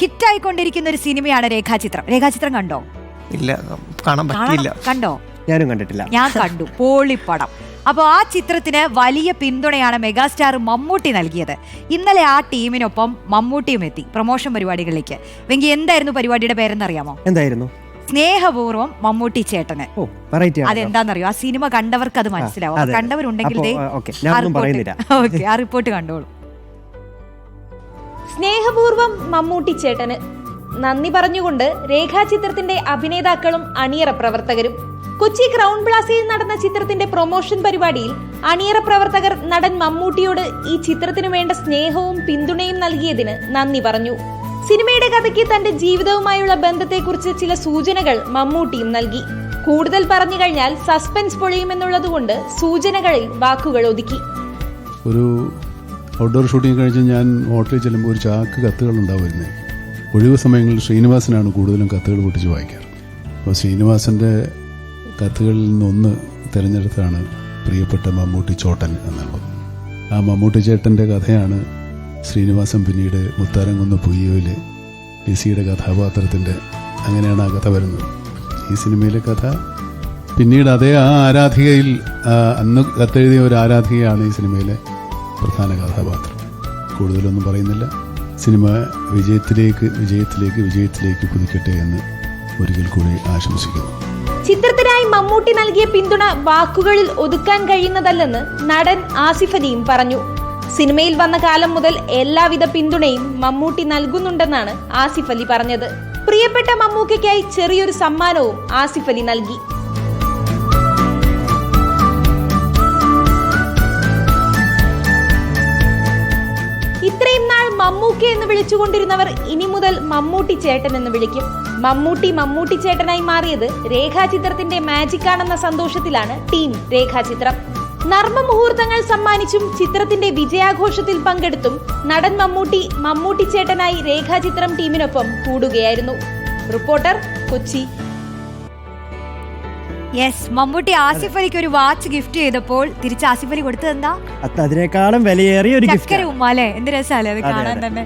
ഹിറ്റായിക്കൊണ്ടിരിക്കുന്ന ഒരു സിനിമയാണ് രേഖാചിത്രം. രേഖാചിത്രം കണ്ടോ? ഇല്ല കാണാൻ പറ്റിയില്ല. കണ്ടോ? ഞാനും കണ്ടിട്ടില്ല. ഞാൻ കണ്ടു. പോളിപ്പടം. അപ്പോൾ ആ ചിത്രത്തിന് വലിയ പിന്തുണയാണ് മെഗാസ്റ്റാർ മമ്മൂട്ടി നൽകിയത്. ഇന്നലെ ആ ടീമിനൊപ്പം മമ്മൂട്ടിയും എത്തി പ്രൊമോഷൻ പരിപാടികളിലേക്ക്. വെങ്കി എന്തായിരുന്നു പരിപാടിയുടെ പേരെന്നറിയാമോ? എന്തായിരുന്നു? സ്നേഹപൂർവം മമ്മൂട്ടി ചേട്ടന്. ഓ വെറൈറ്റി അതെന്താണെന്നറിയോ ആ സിനിമ കണ്ടവർക്ക് അത് മനസ്സിലാവും. കണ്ടവരുണ്ടെങ്കിൽ അപ്പോ, ദേ ആ, ഓക്കേ. ഞാൻ ഒന്നും പറയുന്നില്ല. ഓക്കെ ആ റിപ്പോർട്ട് കണ്ടോളൂ. സ്നേഹപൂർവം മമ്മൂട്ടി ചേട്ടന്. നന്ദി പറഞ്ഞുകൊണ്ട് രേഖാചിത്രത്തിന്റെ അഭിനേതാക്കളും അണിയറ പ്രവർത്തകരും. കൊച്ചി ക്രൗൺ പ്ലാസയിൽ നടന്ന ചിത്രത്തിന്റെ പ്രൊമോഷൻ പരിപാടിയിൽ അണിയറ പ്രവർത്തകർ നടൻ മമ്മൂട്ടിയോട് ഈ ചിത്രത്തിനു വേണ്ട സ്നേഹവും പിന്തുണയും നൽകിയതിന് നന്ദി പറഞ്ഞു. സിനിമയുടെ കഥയ്ക്ക് തന്റെ ജീവിതവുമായുള്ള ബന്ധത്തെക്കുറിച്ച് ചില സൂചനകൾ മമ്മൂട്ടിയും നൽകി. കൂടുതൽ പറഞ്ഞു കഴിഞ്ഞാൽ സസ്പെൻസ് പൊളിയുമെന്നുള്ളതുകൊണ്ട് സൂചനകളിൽ വാക്കുകൾ ഒതുക്കി. ഒരു ഔട്ട്ഡോർ ഷൂട്ടിംഗ് കഴിഞ്ഞ് ഞാൻ ഹോട്ടലിൽ ചെല്ലുമ്പോൾ ഒരു ചാക്ക് കത്തുകൾ ഉണ്ടാവുമായിരുന്നേ. ഒഴിവ് സമയങ്ങളിൽ ശ്രീനിവാസനാണ് കൂടുതലും കത്തുകൾ പൊട്ടിച്ച് വായിക്കാറ്. അപ്പോൾ ശ്രീനിവാസന്റെ കത്തുകളിൽ നിന്നൊന്ന് തിരഞ്ഞെടുത്താണ് പ്രിയപ്പെട്ട മമ്മൂട്ടി ചോട്ടൻ എന്നുള്ളത്. ആ മമ്മൂട്ടി ചേട്ടന്റെ കഥയാണ് ശ്രീനിവാസൻ പിന്നീട് മുത്താരംകുന്ന് പുയ്യോയിൽ ലിസിയുടെ കഥാപാത്രത്തിന്റെ അങ്ങനെയാണ് ആ കഥ വരുന്നത്. ഈ സിനിമയിലെ കഥ പിന്നീട് അതേ ആ ആരാധികയിൽ അന്ന് കത്തെഴുതിയ ഒരു ആരാധികയാണ് ഈ സിനിമയിലെ പ്രധാന കഥാപാത്രം. കൂടുതലൊന്നും പറയുന്നില്ല. സിനിമ വിജയത്തിലേക്ക് വിജയത്തിലേക്ക് വിജയത്തിലേക്ക് കുതിക്കട്ടെ എന്ന് ഒരിക്കൽ കൂടി ആശംസിക്കുന്നു. ചിത്രത്തിനായി മമ്മൂട്ടി നൽകിയ പിന്തുണ വാക്കുകളിൽ ഒതുക്കാൻ കഴിയുന്നതല്ലെന്ന് നടൻ ആസിഫ് അലിയും പറഞ്ഞു. സിനിമയിൽ വന്ന കാലം മുതൽ എല്ലാവിധ പിന്തുണയും മമ്മൂട്ടി നൽകുന്നുണ്ടെന്നാണ് ആസിഫ് അലി പറഞ്ഞത്. പ്രിയപ്പെട്ട മമ്മൂക്കയ്ക്കായി ചെറിയൊരു സമ്മാനവും ആസിഫ് അലി നൽകി. വിളിച്ചുകൊണ്ടിരുന്നവർ ഇനി മുതൽ മമ്മൂട്ടി ചേട്ടൻ എന്ന് വിളിക്കും. മമ്മൂട്ടി മമ്മൂട്ടി ചേട്ടനായി മാറിയത് രേഖാചിത്രത്തിന്റെ മാജിക് ആണെന്ന സന്തോഷത്തിലാണ് ടീം രേഖാചിത്രം നർമ്മ മുഹൂർത്തങ്ങൾ സമ്മാനിച്ചും ചിത്രത്തിന്റെ വിജയാഘോഷത്തിൽ പങ്കെടുത്തും നടൻ മമ്മൂട്ടി മമ്മൂട്ടി ചേട്ടനായി രേഖാചിത്രം ടീമിനൊപ്പം കൂടുകയായിരുന്നു. റിപ്പോർട്ടർ കൊച്ചി. യെസ് മമ്മൂട്ടി ആസിഫ് അലിക്ക് ഒരു വാച്ച് ഗിഫ്റ്റ് ചെയ്തപ്പോൾ തിരിച്ച് ആസിഫ് അലി കൊടുത്തത് എന്താ? അത് അതിനേക്കാളും വിലയേറിയ ഒരു ഗിഫ്റ്റ് ഉമ്മ അല്ലേ? എന്ത് രസമല്ലേ അത് കാണാൻ തന്നെ.